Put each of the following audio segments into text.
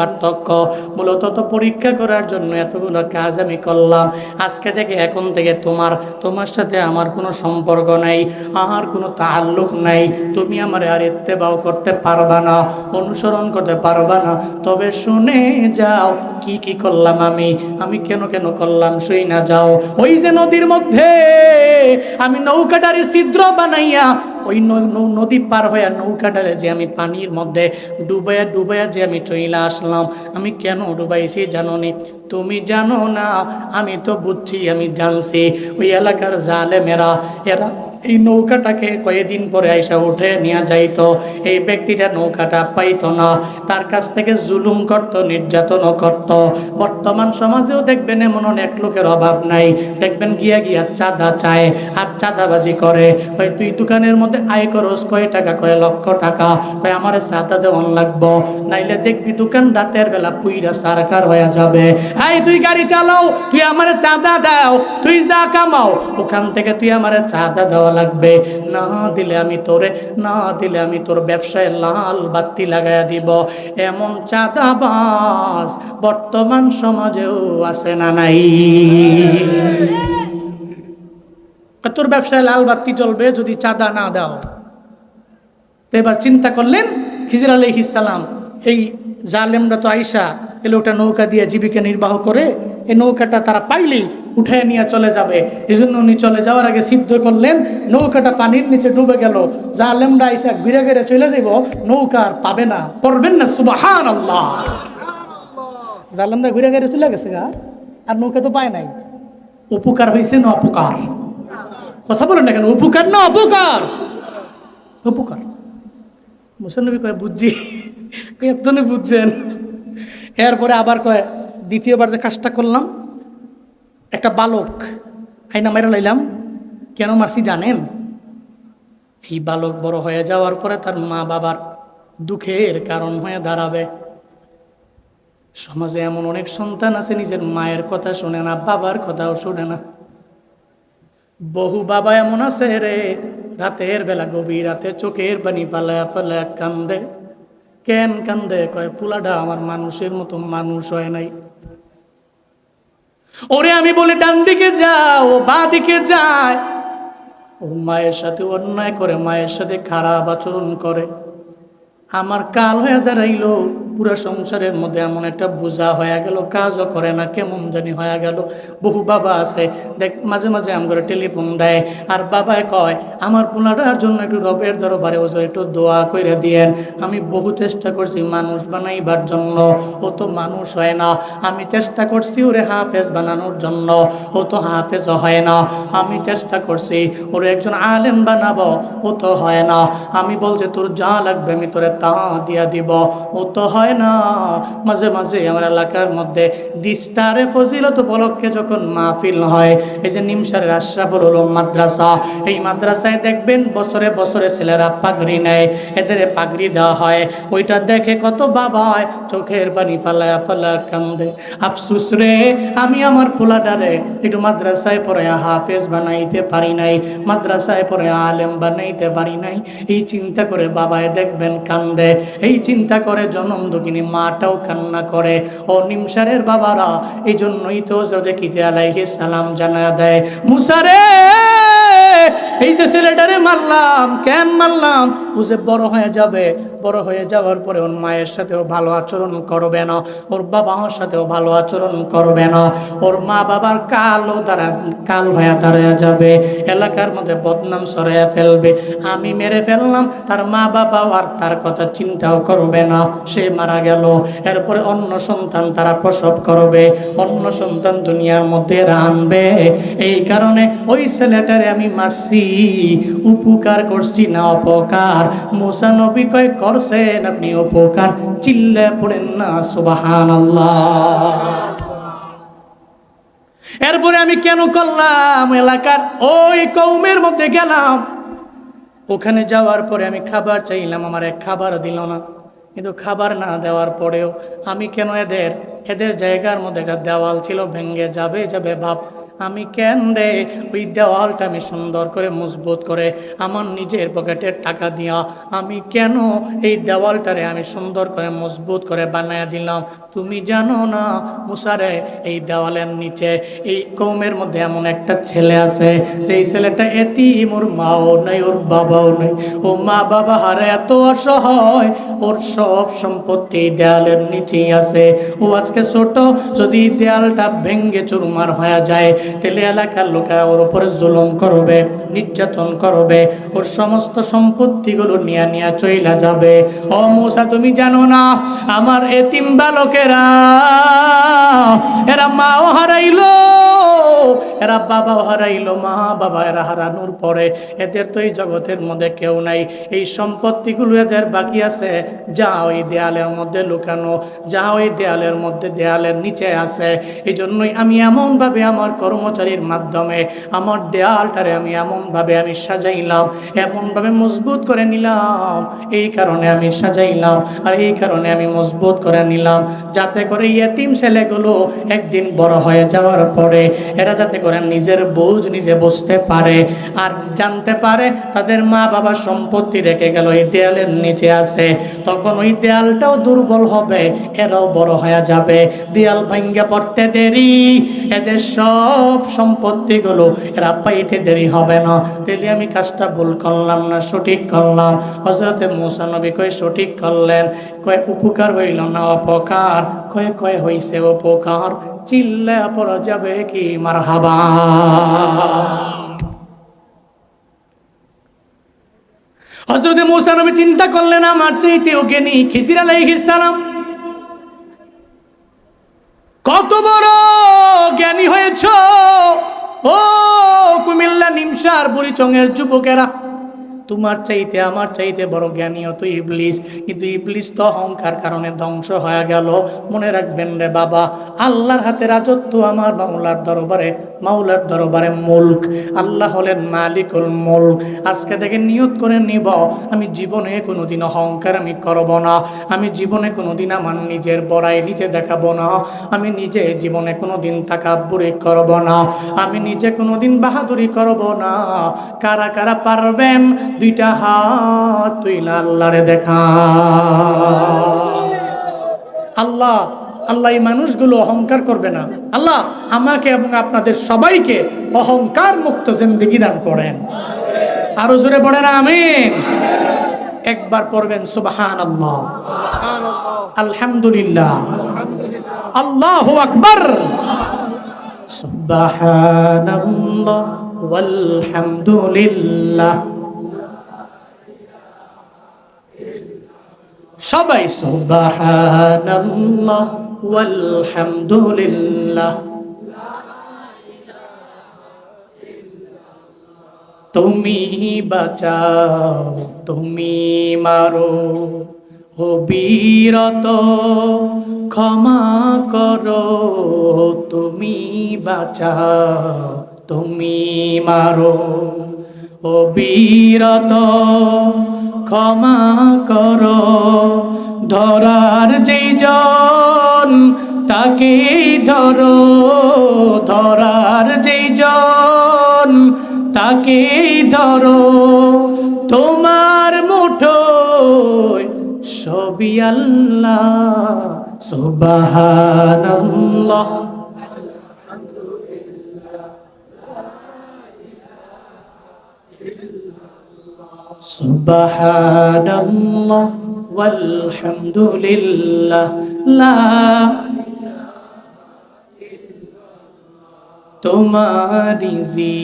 পার্থক্য। মূলত তো পরীক্ষা করার জন্য এতগুলো কাজ আমি করলাম। আজকে থেকে এখন থেকে তোমার তোমার সাথে আমার কোনো সম্পর্ক নাই, আমার কোনো তাল্লুক নাই। তুমি আমার আর ইত্তেবাও করতে পারবা না, অনুসরণ করতে পারবা না। তবে শুনে যাও কি কি করলাম আমি। আমি কেন কেন করলাম শুই না যাও। ওই যে নদীর মধ্যে আমি নৌকাটারে ছিদ্র বানাইয়া ওই নদী পার হইয়া নৌকাটারে যে আমি পানির মধ্যে ডুবাইয়া ডুবাইয়া যে আমি চইলা আসলাম, আমি কেন ডুবাইছি জানো নি? তুমি জানো না, আমি তো বুঝছি, আমি জানছি। ওই এলাকার জালে মেরা এরা এই নৌকাটাকে কয়েকদিন পরে আইসা উঠে নিয়ে যাইতো। এই ব্যক্তিটা নৌকাটা পাইতো না। তার কাছ থেকে জুলুম করত, নির্যাতনও করত। বর্তমান সমাজেও দেখবেন এমন অনেক লোকের অভাব নাই। দেখবেন গিয়া গিয়া চাঁদা চায় আর চাঁদাবাজি করে। ভাই তুই দোকানের মধ্যে আয় করস, কয় টাকা, কয় লক্ষ টাকা? ভাই আমার চাঁদা দেওয়ান লাগবো। নাইলে দেখবি দোকান রাতের বেলা পুইরা সারকার হয়ে যাবে। এই তুই গাড়ি চালাও, তুই আমার চাঁদা দাও, তুই যা কামাও। ওখান থেকে তুই আমার চাঁদা দেওয়া লাগবে। না দিলে আমি তোরে, না দিলে আমি তোর ব্যবসায় লাল বাতি লাগাইয়া দিব। এমন চাঁদাবাজ বর্তমান সমাজেও আছে না নাই। তোর ব্যবসায় লাল বাতি জ্বলবে যদি চাঁদা না দাও। এবার চিন্তা করলেন খিজির আলহিসাল্লাম এই জালেমরা তো আইসা এলে ওটা নৌকা দিয়ে জীবিকা নির্বাহ করে এই নৌকাটা তারা পাইলেই উঠে নিয়ে চলে যাবে। এই জন্য উনি চলে যাওয়ার আগে সিদ্ধ করলেন, নৌকাটা পানির নিচে ডুবে গেল। জালেমরা আইসা ঘুরে ঘুরে চলে যাইব, নৌকা আর পাবে না। পড়বেন না সুবাহান আল্লাহ জালেমরা ঘুরে ঘুরে চলে গেছে গা, আর নৌকা তো পায় নাই। উপকার হয়েছে না অপকার? কথা বলেন না কেন, উপকার না অপকার? উপকার। মুসলনবী কয়, বুঝছি। এতনে বুঝছেন। এরপরে আবার কয়, দ্বিতীয়বার যে কাজটা করলাম একটা বালক। আইনা মেরে লাইলাম। কেন মারছি জানেন? এই বালক বড় হয়ে যাওয়ার পরে তার মা বাবার দুঃখের কারণ হয়ে দাঁড়াবে। সমাজে এমন অনেক সন্তান আছে, নিজের মায়ের কথা শোনে না, বাবার কথাও শোনে না। বহু বাবা এমন আছে রে, রাতের বেলা গভীর রাতে চোখের পানি পালায়া পালায়া কান্দে। কেন কান্দে? কয়, পুলাডা, আমার মানুষের মতো মানুষ হয় নাই। ওরে আমি বলি, ডান দিকে যাও, বা দিকে যায়। ও মায়ের সাথে অন্যায় করে, মায়ের সাথে খারাপ আচরণ করে। আমার কাল হয়ে দাঁড়াইলো। পুরো সংসারের মধ্যে এমন একটা বোঝা হয়ে গেল, কাজও করে না, কেমন জানি হয়ে গেল। বহু বাবা আছে, দেখ, মাঝে মাঝে আমার টেলিফোন দেয়, আর বাবায় কয়, আমার পোলাটার জন্য একটু রবের দরবারে ওজোর একটু দোয়া করে দিয়েন। আমি বহু চেষ্টা করছি মানুষ বানাইবার জন্য, ও তো মানুষ হয় না। আমি চেষ্টা করছি ওরে হাফেজ বানানোর জন্য, ও তো হাফেজ হয় না। আমি চেষ্টা করছি, ওরে একজন আলেম বানাবো, ও তো হয় না। আমি বলছি, তোর যা লাগবে আমি তোরে তা দিয়া দিব। ও তো হয় না। মাঝে মাঝে আমার এলাকার মধ্যে দিস্তারে ফজিলত উপলক্ষে যখন মাহফিল হয়, এই যে নিমসারের আশরাফুল উলুম মাদ্রাসা, এই মাদ্রাসায় দেখবেন বছরে বছরে ছেলেরা পাগড়ি নেয়, এদের পাগড়ি দেওয়া হয়। ওইটা দেখে কত বাবা হয়, চোখের পানি ফালায়া ফালা কান্দে। আফসুস রে, আমি আমার পোলাডারে একটু মাদ্রাসায় পরে হাফেজ বানাইতে পারি নাই, মাদ্রাসায় পরে আলেম বানাইতে পারি নাই। এই চিন্তা করে বাবায় দেখবেন কান্দে, এই চিন্তা করে জনম দুঃখিনী মাটাও কান্না করে। ও নিমসারের বাবারা এই জন্যই তো কি সালাম জানা দেয়। মুসারে এই যে ছেলেটারে মারলাম, কেন মারলাম? যে বড় হয়ে যাবে। বড় হয়ে যাওয়ার পরে ওর মায়ের সাথেও ভালো আচরণ করবে না ওর বাবার সাথেও ভালো আচরণ করবে না ওর মা বাবার কালও তারা, কাল হয়ে দাঁড়ায় যাবে, এলাকার মধ্যে বদনাম সরাইয়া ফেলবে। আমি মেরে ফেললাম, তার মা বাবাও আর তার কথা চিন্তাও করবে না, সে মারা গেল। এরপরে অন্য সন্তান তারা প্রসব করবে, অন্য সন্তান দুনিয়ার মধ্যে এরা আনবে। এই কারণে ওই ছেলেটারে আমি মারছি, উপকার করছি না অপকার। মুসা নবী কয় করছেন আপনি উপকার, চিল্লে পড়েন না সুবাহান এরপরে আমি কেন করলাম এলাকার ওই কৌমের মধ্যে গেলাম। ওখানে যাওয়ার পরে আমি খাবার চাইলাম, আমার এক খাবার দিল না। কিন্তু খাবার না দেওয়ার পরেও আমি কেন এদের এদের জায়গার মধ্যে একটা দেওয়াল ছিল, ভেঙে যাবে যাবে ভাব আমি কেন রে? ওই দেওয়ালটা আমি সুন্দর করে মজবুত করে আমার নিজের পকেটের টাকা দিয়া আমি কেন এই দেওয়ালটারে আমি সুন্দর করে মজবুত করে বানায়া দিলাম? তুমি জানো না মুসারে এই দেওয়ালের নিচে এই কৌমের মধ্যে এমন একটা ছেলে আছে যে এই ছেলেটা এতিম, ওর মাও নেই, ওর বাবাও নেই। ও মা বাবা হারে এত অসহায়, ওর সব সম্পত্তি এই দেয়ালের নিচেই আছে। ও আজকে ছোট, যদি দেয়ালটা ভেঙ্গে চুরমার হয়ে যায় তাহলে এলাকার লোকেরা ওর উপরে জুলুম করবে, নির্যাতন করবে, ওর সমস্ত সম্পত্তিগুলো নিয়ে নিয়ে চইলা যাবে। ও মূসা, তুমি জানো না, আমার এতিম বালকেরা, এরা মাও হারাইলো। এরা বাবাও হারাইলো, মা বাবা এরা হারানোর পরে এদের তো এই জগতের মধ্যে কেউ নাই। এই সম্পত্তিগুলো এদের বাকি আছে। যা ওই দেয়ালের মধ্যে লুকানো যা ওই দেয়ালের মধ্যে, দেয়ালের নিচে আছে। এই জন্যই আমি এমনভাবে আমার কর্মচারীর মাধ্যমে আমার দেয়ালটারে আমি এমনভাবে আমি সাজাইলাম, এমনভাবে মজবুত করে নিলাম। এই কারণে আমি সাজাইলাম আর এই কারণে আমি মজবুত করে নিলাম। যাতে করে ইয়েতিম ছেলেগুলো একদিন বড় হয়ে যাওয়ার পরে এরা যাতে করে নিজের বোঝ নিজে বসতে পারে আর জানতে পারে তাদের মা বাবার সম্পত্তি রেখে গেল, এই দেয়ালের নিচে আছে। তখন ওই দেয়ালটাও দুর্বল হবে, এরাও বড় হয়ে যাবে। দেয়াল ভাঙ্গে পড়তে দেরি, এদের সব সম্পত্তিগুলো এরা পাইতে দেরি হবে না। তাহলে আমি কাজটা ভুল করলাম না, সঠিক করলাম। হজরতে মুসানবী কয়ে সঠিক করলেন, কয়ে উপকার হইল না, অপকার? কয়ে কয়ে হইছে উপকার। চিল্লা পড়া যাবে কি? মার হাবা হজরতে মুসানবী চিন্তা করলেন, আমার চাইতে ওকে নি খিসির কত বড় জ্ঞানী হয়েছ। ও কুমিল্লা নিমসার বুড়িচঙের যুবকেরা তোমার চাইতে, আমার চাইতে বড় জ্ঞানী হতো ইবলিস। কিন্তু ইবলিস তো অহংকার কারণে ধ্বংস হয়ে গেল। মনে রাখবেন রে বাবা, আল্লাহর হাতে রাজত্ব আমার মাওলার দরবারে মাওলার দরবারে মুলক। আল্লাহ হলেন মালিকুল মুলক। আজকে থেকে নিয়ত করে নিব, আমি জীবনে কোনোদিন অহংকার আমি করব না। আমি জীবনে কোনোদিন আমার নিজের বড়াই নিজে দেখাবো না। আমি নিজে জীবনে কোনোদিন তাকাব্বুরি করব না। আমি নিজে কোনোদিন বাহাদুরি করব না। কারা কারা পারবেন দুইটা হাত তুইলা আল্লাহরে দেখা। আল্লাহ আল্লাহ এই মানুষগুলো অহংকার করবে না। আল্লাহ আমাকে এবং আপনাদের সবাইকে অহংকার মুক্ত জিন্দিগি দান করেন। আরও জোরে পড়ে না আমিন। একবার পড়বেন সুবহান আল্লাহ আলহামদুলিল্লাহ। আল্লাহু আকবার। সুবহানাল্লাহ ওয়ালহামদুলিল্লাহ। সবাই সুবহানাল্লাহ তুমি বাঁচাও, তুমি মারো, ও বীরত, ক্ষমা করো, তুমি বাঁচাও, তুমি মারো, ও বীরত ক্ষমা করো। ধরার যেই জন, তাকে ধরো। ধরার যেই জন, তাকে ধরো। তোমার মুঠোয় সবই আল্লাহ সুবহানাল্লাহ সুবহানাল্লাহ ওয়ালহামদুলিল্লাহ, লা তোমারি জি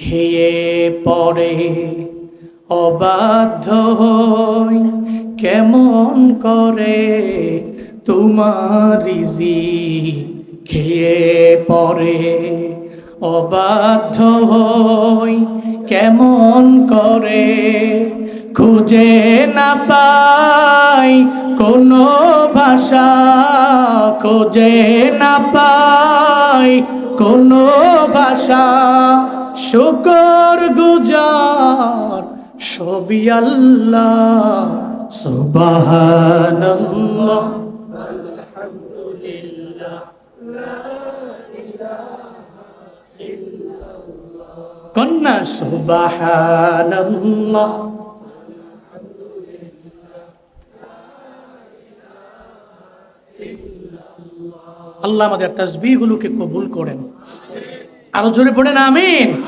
খেয়ে পড়ে। অবাধ্য হই কেমন করে তোমারি জি খেয়ে পড়ে। অবাধ্য হই কেমন করে খুঁজে না পাই? কোনো ভাষা খুঁজে না পাই। কোনো ভাষা শুকর গুজার ছবি আল্লাহ, সুবহানাল্লাহ। কন্যা সুবাহানাল্লাহ আল্লাহ আমাদের তসবিগুলোকে কবুল করেন। আরও জোরে পড়েন আমিন।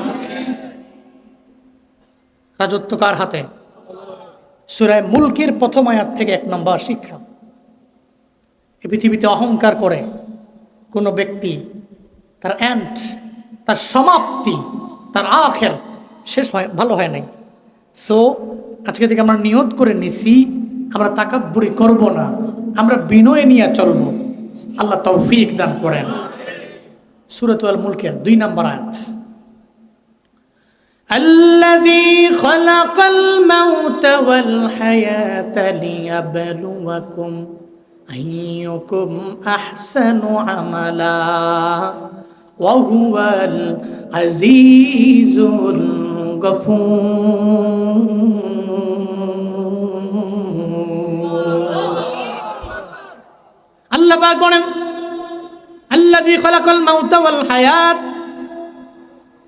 রাজত্ব কার হাতে? সুরায় মুলকের প্রথম আয়াত থেকে এক নম্বর শিক্ষা। এই পৃথিবীতে অহংকার করে কোনো ব্যক্তি, তার অ্যান্ট তার সমাপ্তি তার আখের শেষ হয় ভালো হয় নাই সো আজকে থেকে আমরা নিয়ত করে নিছি আমরা তাকাব্বুরি করব না আমরা বিনয় নিয়ে চলব আল্লাহ তৌফিক দান করেন সুরত আল মুলকের দুই নম্বর আয়াত الذي خلق الموت والحياة ليبلوكم أيكم أحسن عملا وهو العزيز الغفور আল্লাহ পাক বলেন আল্লাযী খালাকাল মাউতা ওয়াল হায়াত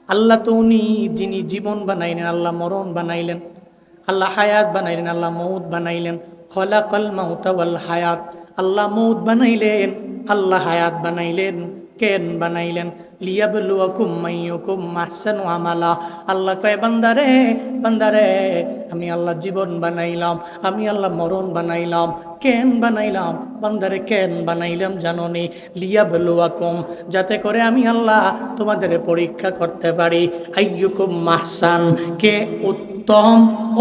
আল্লাহ তো উনি যিনি জীবন বানাইলেন আল্লাহ মরণ বানাইলেন আল্লাহ হায়াত বানাইলেন আল্লাহ মৌত বানাইলেন খলাকল মাউতা ওয়াল হায়াত আল্লাহ মৌত বানাইলেন আল্লাহ হায়াত বানাইলেন কেন বানাইলেন লিয়াবলুয়াকুম মাইয়ুকুম আহসানু আমালা আল্লাহ কয় বান্দারে বান্দারে আমি আল্লাহ জীবন বানাইলাম আমি আল্লাহ মরণ বানাইলাম কেন বানাইলাম বান্দারে কেন বানাইলাম জানো নি লিয়াবলুয়াকুম যাতে করে আমি আল্লাহ তোমাদের পরীক্ষা করতে পারি আইয়ুকুম মাহসান কে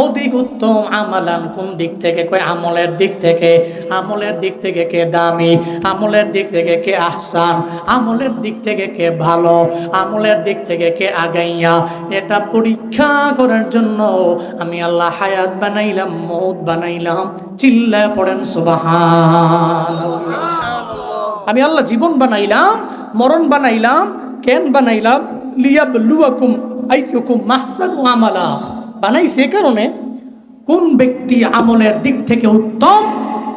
অধিক উত্তম আমালান কোন দিক থেকে কয় আমলের দিক থেকে? আমলের দিক থেকে কে দামি? আমলের দিক থেকে কে আহসান? আমলের দিক থেকে কে ভালো? আমলের দিক থেকে কে আগাইয়া? এটা পরীক্ষা করার জন্য আমি আল্লাহ হায়াত বানাইলাম মৌত বানাইলাম। চিল্লায় পড়েন সুবাহান আমি আল্লাহ জীবন বানাইলাম, মরণ বানাইলাম কেন বানাইলাম। লিয়াব লুয়াকুম আইকুম মাহসানু আমালা। বানাইছে এ কারণে কোন ব্যক্তি আমলের দিক থেকে উত্তম,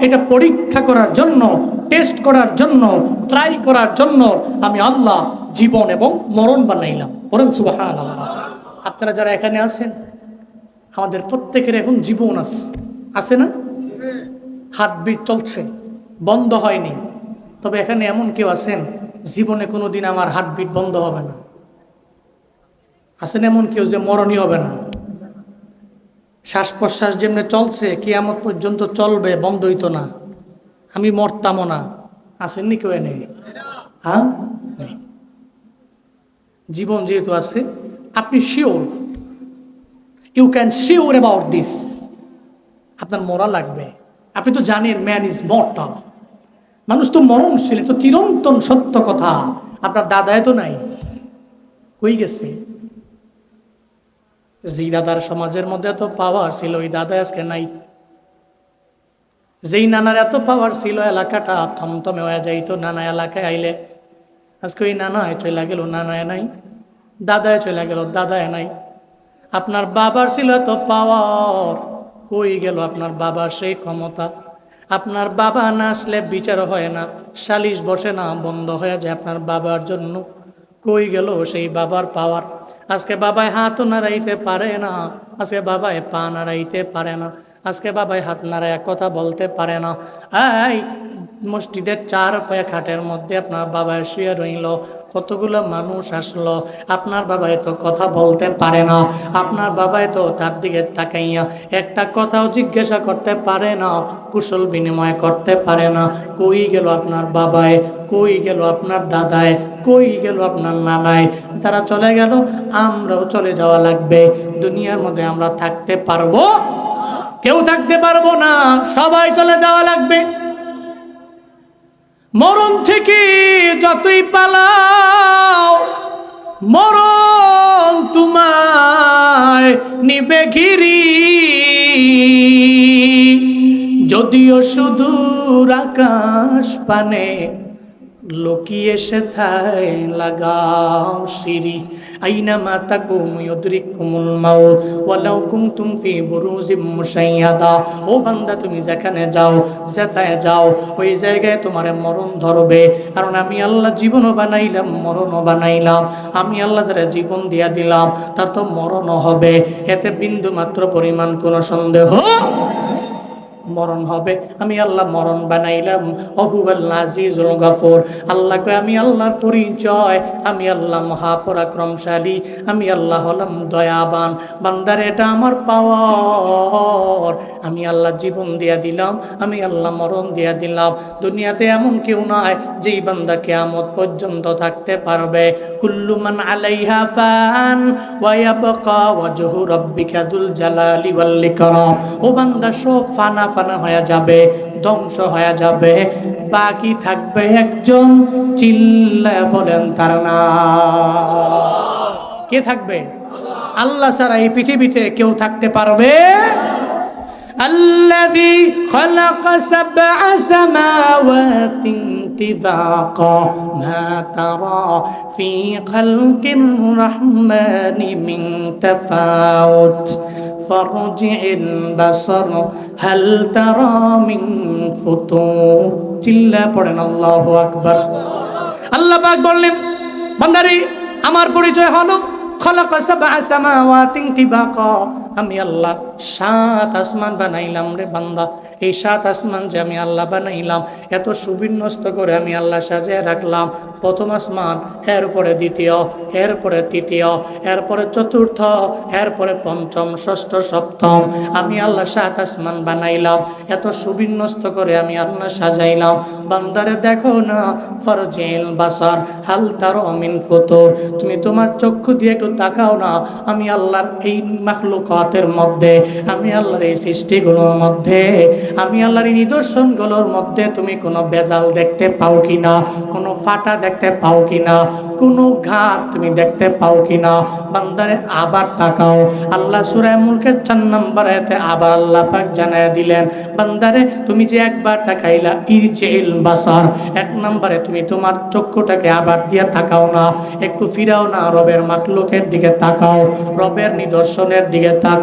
এটা পরীক্ষা করার জন্য টেস্ট করার জন্য ট্রাই করার জন্য আমি আল্লাহ জীবন এবং মরণ বানাইলাম। বলেন সুবাহান আপনারা যারা এখানে আছেন, আমাদের প্রত্যেকের এখন জীবন আছে। আছে না? হার্টবিট চলছে, বন্ধ হয়নি। তবে এখানে এমন কেউ আছেন, জীবনে কোনো দিন আমার হার্টবিট বন্ধ হবে না। আছেন এমন কেউ যে মরণই হবে না। শ্বাস প্রশ্বাস যেমনি চলছে, কিয়ামত পর্যন্ত চলবে, বন্ধ হইতো না। আমি মরতামও না। আসেননি কেউ এনে? হ্যাঁ? জীবন যেহেতু আছে, আপনি sure? You can sure about this আপনার মরা লাগবে। আপনি তো জানেন ম্যান ইজ মর্টাল মানুষ তো মরণশীল তো চিরন্তন সত্য কথা। আপনার দাদায় তো নাই। হয়ে গেছে? যেই দাদার সমাজের মধ্যে এত পাওয়ার ছিল, ওই দাদা আজকে নাই। যেই নানার এত পাওয়ার ছিল, এলাকাটা থমথমে হয়ে যাইতো নানা এলাকায় আইলে। আজকে ওই নানায় চলে গেল, নানায় নাই। দাদায় চলে গেল, দাদায় নাই। আপনার বাবার ছিল এত পাওয়ার কই গেল আপনার বাবার সেই ক্ষমতা? আপনার বাবা না আসলে বিচার হয় না, সালিশ বসে না, বন্ধ হয়ে যায় আপনার বাবার জন্য। কই গেল সেই বাবার পাওয়ার আজকে বাবায় হাতও নাড়াইতে পারে না, আজকে বাবায় পা নাড়াইতে পারে না, আজকে বাবায় হাত নাড়ায় কথা বলতে পারে না। এই মসজিদের চার পায়ে খাটের মধ্যে আপনার বাবায় শুয়ে রইল কতগুলো মানুষ আসলো? আপনার বাবাই তো কথা বলতে পারে না। আপনার বাবাই তো তার দিকে তাকাইয়া একটা কথাও জিজ্ঞাসা করতে পারে না, কুশল বিনিময় করতে পারে না। কই গেল আপনার বাবায় কই গেল আপনার দাদায় কই গেল আপনার নানায় তারা চলে গেল, আমরাও চলে যাওয়া লাগবে। দুনিয়ার মধ্যে আমরা থাকতে পারব? কেউ থাকতে পারব না, সবাই চলে যাওয়া লাগবে। মরণ থেকে যতই পালাও মরণ তোমায় নিবে ঘিরি। যদিও সুদূর আকাশ পানে লুকিয়ে সেথায় লাগাও সিঁড়ি। আইনা মাতা কুম ইউদরিকুমুল মাউত, ওয়ালাউ কুনতুম ফি বুরুজিম মুশাইয়াদা। ও বান্দা, তুমি যেখানে যাও, যেথায় যাও, ওই জায়গায় তোমার মরণ ধরবে। কারণ আমি আল্লাহ জীবনও বানাইলাম, মরণও বানাইলাম। আমি আল্লাহ যারা জীবন দিয়া দিলাম, তার তো মরণও হবে। এতে বিন্দু মাত্র পরিমাণ কোনো সন্দেহ মরণ হবে। আমি আল্লাহ মরণ বানাইলাম। অহুবাল আজিজুল গফর। আল্লাহকে আমি আল্লাহর পরিচয়। আমি আল্লাহ মহাপরাক্রমশালী। আমি আল্লাহ হলাম দয়াবান। বান্দার, এটা আমার পাওয়ার। আমি আল্লাহ জীবন দিয়া দিলাম। আমি আল্লাহ মরণ দিয়া দিলাম। দুনিয়াতে এমন কেউ নয় যেই বান্দা কেয়ামত পর্যন্ত থাকতে পারবে। কুল্লুমান আলাইহা ফান ওয়া ইয়াবকা ওয়াজহু রাব্বিকা যুল জালালি ওয়াল ইকরাম। ও বান্দা, সব ফানা ফানা হয়ে যাবে ধ্বংস হয়ে যাবে বাকি থাকবে একজন চিল্লা বলেন তার না কে থাকবে আল্লাহ ছাড়া এই পৃথিবীতে কেউ থাকতে পারবে الذي خلق سبع سماوات طباقا ما ترى في خلق الرحمن من تفاوت فارجع البصر هل ترى من فطور চিল্লা পড়েন আল্লাহ আকবার আল্লাহ পাক বললেন বান্দারি আমার পরিচয় হলো খলক সাবআ সামাওয়াতিন তিবাকা আমি আল্লাহ সাত আসমান বানাইলাম রে বান্দা। এই সাত আসমান যে আমি আল্লাহ বানাইলাম, এত সুবিন্যস্ত করে আমি আল্লাহ সাজিয়ে রাখলাম। প্রথম আসমান, এরপরে দ্বিতীয়, এরপরে তৃতীয়, এরপরে চতুর্থ, এরপরে পঞ্চম, ষষ্ঠ, সপ্তম। আমি আল্লাহ সাত আসমান বানাইলাম, এত সুবিন্যস্ত করে আমি আল্লাহ সাজাইলাম। বান্দারে দেখো না, ফরজেল বাসার, হাল তার অমিন ফতর। তুমি তোমার চক্ষু দিয়ে একটু তাকাও না, আমি আল্লাহর এই মাখলুকাতের মধ্যে, আমি আল্লাহর এই সৃষ্টিগুলোর মধ্যে, আমি আল্লাহর এই নিদর্শনগুলোর মধ্যে তুমি কোনো বেজাল দেখতে পাও কিনা, কোনো ফাটা দেখতে পাও কিনা, কোনো ঘাত তুমি দেখতে পাও কিনা, বান্দারে আবার তাকাও। আল্লাহ সুরায় মুলকের চার নম্বর এতে আবার আল্লাহ পাক জানায় দিলেন, বান্দারে তুমি যে একবার তাকাইলা, ইরজেল বাসার, এক নম্বরে তুমি তোমার চক্ষুটাকে আবার দিয়ে তাকাও না, একটু ফিরাও না রবের মাকলুকের দিকে তাকাও, রবের নিদর্শনের দিকে তাকাও।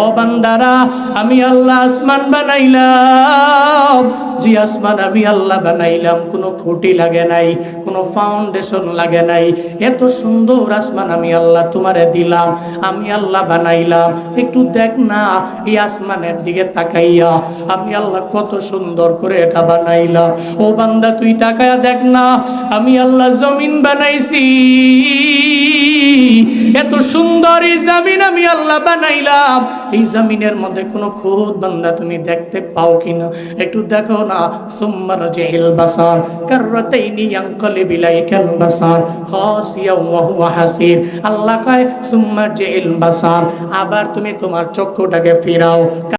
ও বান্দারা, আমি আল্লাহ আসমান বানাইলাম। জি আসমান আমি আল্লাহ বানাইলাম, কোনো খুঁটি লাগে নাই, কোনো ফাউন্ডেশন লাগে নাই। এত সুন্দর আসমান আমি আল্লাহ তোমারে দিলাম, আমি আল্লাহ বানাইলাম। একটু দেখ না, এই আসমানের দিকে তাকাইয়া, আমি আল্লাহ কত সুন্দর করে এটা বানাইলাম। ও বান্দা, তুই তাকায়া দেখ না, আমি আল্লাহ জমিন বানাইছি। এত সুন্দর এই জমিন আমি আল্লাহ বানাইলাম এই জমিনের মধ্যে কোনো খুদ বান্দা তুমি দেখতে পাও কিনা? একটু দেখো না। সুম্মার জেহিল বাসার। কাররাতাইনি ইয়ানকালি বিলাইকাল বাসার। খাসিয়া ওয়া হুয়া হাসির। আল্লাহ কয় সুম্মার জেহিল বাসার। আবার তুমি তোমার চক্ষুটাকে ফিরাও।